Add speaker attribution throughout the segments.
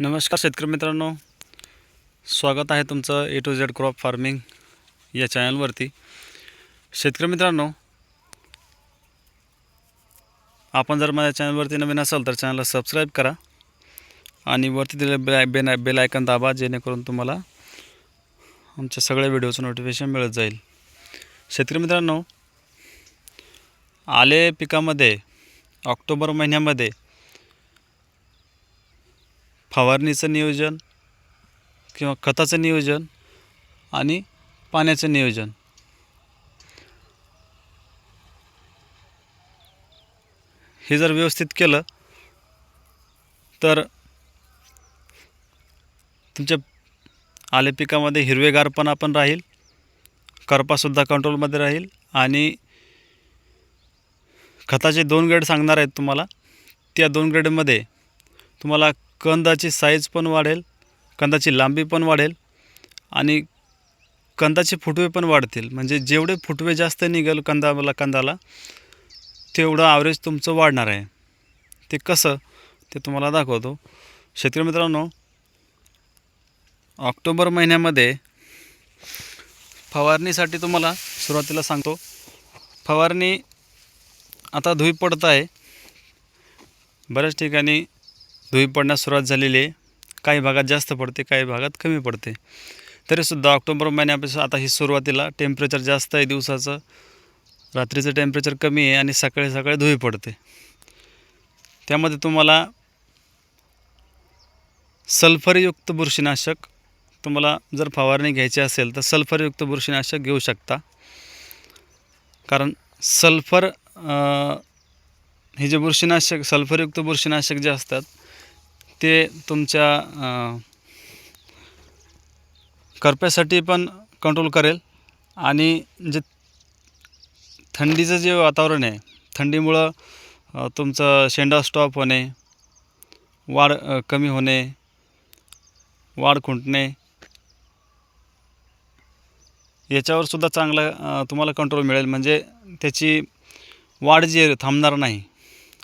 Speaker 1: नमस्कार शेतकरी मित्रांनो. स्वागत आहे तुमचं A to Z crop farming या चॅनलवरती शेतकरी मित्रांनो आपण जर माझ्या चॅनलवरती नवीन असाल तर चॅनलला सबस्क्राईब करा आणि वरती दिलेलं बेल बेन बेल आयकन दाबा जेणेकरून तुम्हाला आमच्या सगळ्या व्हिडिओचं नोटिफिकेशन मिळत जाईल. शेतकरी मित्रांनो आले पिकामध्ये ऑक्टोबर महिन्यामध्ये फवारणीचं नियोजन किंवा खताचं नियोजन आणि पाण्याचं नियोजन. हे जर व्यवस्थित केलं तर तुमच्या आले पिकामध्ये हिरवेगारपणा पण राहील करपासुद्धा कंट्रोलमध्ये राहील आणि खताचे दोन ग्रेड सांगणार आहेत तुम्हाला. त्या दोन ग्रेडमध्ये तुम्हाला कंदाची साईज पण वाढेल कंदाची लांबी पण वाढेल आणि कंदाचे फुटवे पण वाढतील. म्हणजे जेवढे फुटवे जास्त निघेल कंदाला कंदाला तेवढं ॲव्हरेज तुमचं वाढणार आहे. ते कसं? ते तुम्हाला दाखवतो. शेतकरी मित्रांनो ऑक्टोबर महिन्यामध्ये फवारणीसाठी तुम्हाला सुरुवातीला सांगतो. फवारणी आता धुई पडत आहे. बऱ्याच ठिकाणी धुई पडण्यास सुरुवात झालेली आहे. काही भागात जास्त पडते काही भागात कमी पडते. तरीसुद्धा ऑक्टोबर महिन्यापासून आता ही सुरुवातीला टेम्परेचर जास्त आहे दिवसाचं. रात्रीचं टेम्परेचर कमी आहे आणि सकाळी सकाळी धुई पडते. त्यामध्ये तुम्हाला सल्फरयुक्त बुरशीनाशक तुम्हाला जर फवारणी घ्यायची असेल तर सल्फरयुक्त बुरशीनाशक घेऊ शकता. कारण सल्फर हे जे बुरशीनाशक सल्फरयुक्त बुरशीनाशक जे असतात ते तुमच्या करप्यासाठी पण कंट्रोल करेल. आणि जे थंडीचं जे वातावरण आहे थंडीमुळं तुमचं शेंडा स्टॉप होणे वाढ कमी होणे वाढ खुंटणे याच्यावर सुद्धा चांगला तुम्हाला कंट्रोल मिळेल. म्हणजे त्याची वाढ जी थांबणार नाही.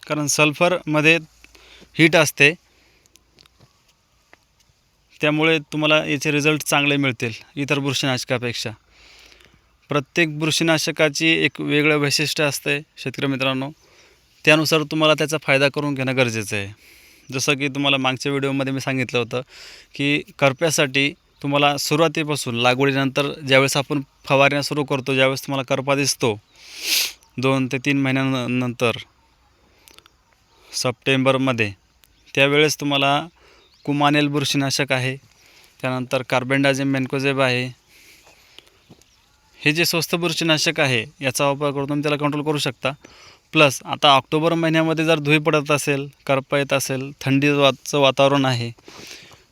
Speaker 1: कारण सल्फरमध्ये हीट असते. त्यामुळे तुम्हाला याचे रिझल्ट चांगले मिळतील इतर बुरशीनाशकापेक्षा. प्रत्येक बुरशीनाशकाची एक वेगळं वैशिष्ट्य असते शेतकरी मित्रांनो. त्यानुसार तुम्हाला त्याचा फायदा करून घेणं गरजेचं आहे. जसं की तुम्हाला मागच्या व्हिडिओमध्ये मी सांगितलं होतं की करप्यासाठी तुम्हाला सुरुवातीपासून लागवडीनंतर ज्यावेळेस आपण फवारण्या सुरू करतो ज्यावेळेस तुम्हाला करपा दिसतो दोन ते तीन महिन्यानंतर सप्टेंबरमध्ये त्यावेळेस तुम्हाला कुमानेल बुरशीनाशक आहे. त्यानंतर कार्बेंडाझिम मेन्कोझेब आहे. हे जे स्वस्त बुरशीनाशक आहे याचा वापर करून तुम्ही त्याला कंट्रोल करू शकता. प्लस आता ऑक्टोबर महिन्यामध्ये जर धुई पडत असेल करपा येत असेल थंडीचं वातावरण आहे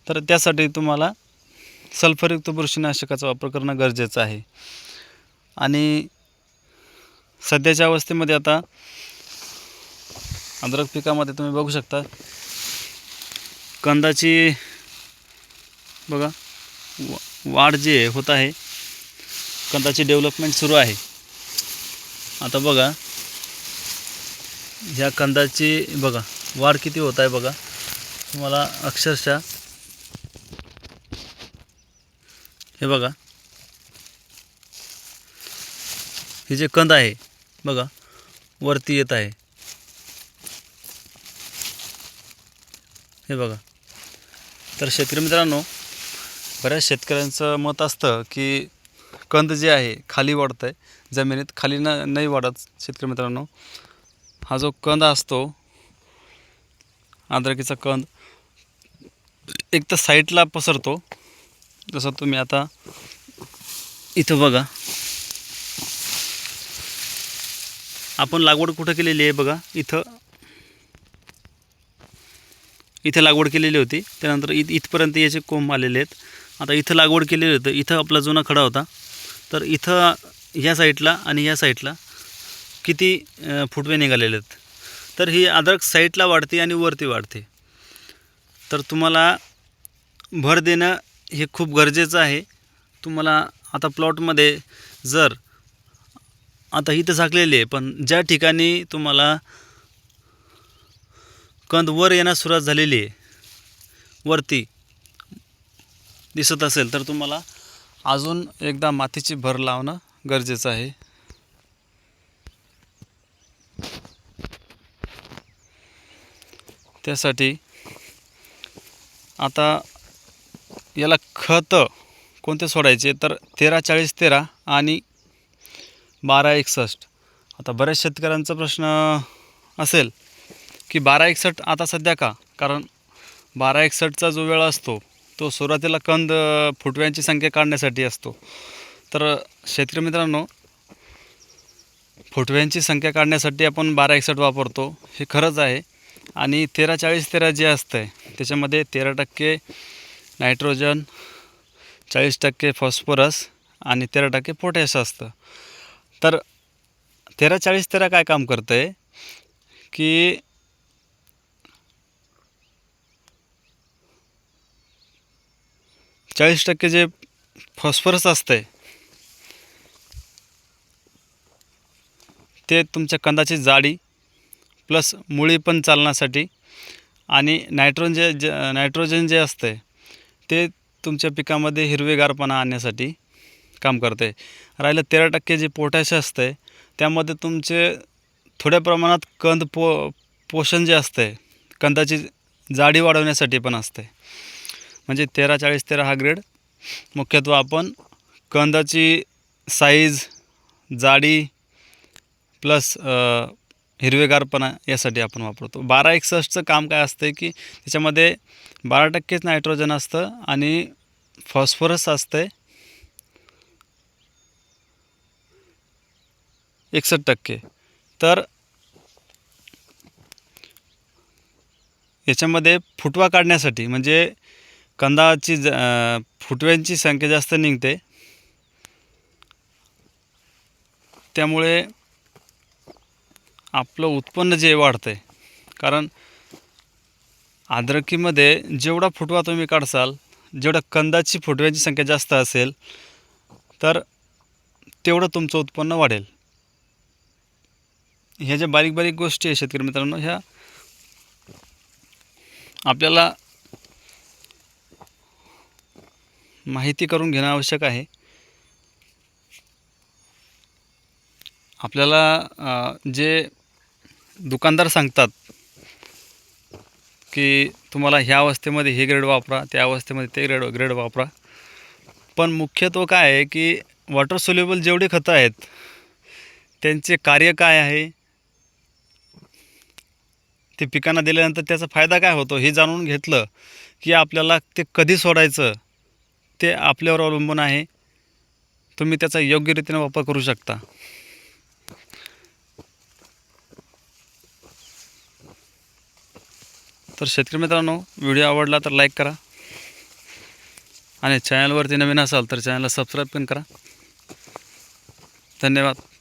Speaker 1: तर त्यासाठी तुम्हाला सल्फरयुक्त बुरशीनाशकाचा वापर करणं गरजेचं आहे. आणि सध्याच्या अवस्थेमध्ये आता अद्रक पिकामध्ये तुम्ही बघू शकता कंदाची बघा वा वाढ जे होत आहे. कंदाची डेव्हलपमेंट सुरू आहे. आता बघा ह्या कंदाची बघा वाढ किती होत आहे बघा. तुम्हाला अक्षरशः हे बघा. हे जे कंद आहे बघा वरती येत आहे. हे बघा. तर शेतकरी मित्रांनो बऱ्याच शेतकऱ्यांचं मत असतं की कंद जे आहे खाली वाढतं आहे जमिनीत खाली न नाही वाढत शेतकरी मित्रांनो. हा जो कंद असतो अद्रकीचा कंद एक तर साईडला पसरतो. जसं तुम्ही आता इथं बघा. आपण लागवड कुठं केलेली आहे बघा इथं इथे लागवड केलेली होती. त्यानंतर इथ इथपर्यंत याचे कोंब आलेले आहेत. आता इथं लागवड केलेली होतं. इथं आपला जुना खडा होता. तर इथं ह्या साईडला आणि ह्या साईडला किती फुटवे निघालेले आहेत. तर ही अद्रक साईडला वाढते आणि वरती वाढते. तर तुम्हाला भर देणं हे खूप गरजेचं आहे. तुम्हाला आता प्लॉटमध्ये जर आता इथं झाकलेली आहे पण ज्या ठिकाणी तुम्हाला कंद वर येण्यास सुरुवात झालेली आहे. वरती दिसत असेल तर तुम्हाला अजून एकदा मातीची भर लावणं गरजेचं आहे. त्यासाठी आता याला खतं कोणते सोडायचे? तर तेरा चाळीस तेरा आणि बारा एकसष्ट. आता बऱ्याच शेतकऱ्यांचा प्रश्न असेल की बारा एकसठ आता सध्या का? कारण बारा एकसठचा जो वेळ असतो तो सुरुवातीला कंद फुटव्यांची संख्या काढण्यासाठी असतो. तर शेतकरी मित्रांनो फुटव्यांची संख्या काढण्यासाठी आपण बारा एकसठ वापरतो हे खरंच आहे. आणि तेरा चाळीस तेरा जे असतं आहे त्याच्यामध्ये तेरा टक्के नायट्रोजन चाळीस टक्के फॉस्फरस आणि तेरा टक्के पोटॅश असतं. तर तेरा चाळीस तेरा काय काम करतं आहे की चाळीस टक्के जे फॉस्फरस असतं ते तुमच्या कंदाची जाडी प्लस मुळी पण चालण्यासाठी आणि नायट्रोन जे ज नायट्रोजन जे असते ते तुमच्या पिकामध्ये हिरवेगारपणा आणण्यासाठी काम करते राहिलं तेरा टक्के जे पोटॅश असते त्यामध्ये तुमचे थोड्या प्रमाणात कंद पो पोषण जे असतं आहे कंदाची जाडी वाढवण्यासाठी पण असते म्हणजे तेरा चाळीस तेरा हा ग्रेड. मुख्यत्वे आपण कंदाची साईज जाडी प्लस हिरवेगारपणा यासाठी आपण वापरतो. बारा एकसष्टचं काम काय असतं की त्याच्यामध्ये बारा टक्केच नायट्रोजन असतं आणि फॉस्फरस असतं एकसष्ट टक्के. तर याच्यामध्ये फुटवा काढण्यासाठी म्हणजे कंदाची ज फुटव्यांची संख्या जास्त निघते. त्यामुळे आपलं उत्पन्न जे वाढतं आहे कारण अद्रकीमध्ये जेवढा फुटवा तुम्ही काढसाल जेवढा कंदाची फुटव्यांची संख्या जास्त असेल तर तेवढं तुमचं उत्पन्न वाढेल. ह्या ज्या बारीक बारीक गोष्टी आहे शेतकरी मित्रांनो ह्या आपल्याला माहिती करून घेणं आवश्यक आहे. आपल्याला जे दुकानदार सांगतात की तुम्हाला ह्या अवस्थेमध्ये हे ग्रेड वापरा त्या अवस्थेमध्ये ते ग्रेड ग्रेड वापरा. पण मुख्यत्व काय आहे की वॉटर सोल्युबल जेवढे खतं आहेत त्यांचे कार्य काय आहे? ते पिकांना दिल्यानंतर त्याचा फायदा काय होतो? हे जाणून घेतलं की आपल्याला ते कधी सोडायचं? ते आपल्यावर अवलंबून आहे. तुम्ही त्याचा योग्य रीतीने वापर करू शकता. तर शेतकरी मित्रांनो व्हिडिओ आवडला तर लाईक करा. आणि चॅनलवरती नवीन असाल तर चॅनलला सबस्क्राईब पण करा. धन्यवाद.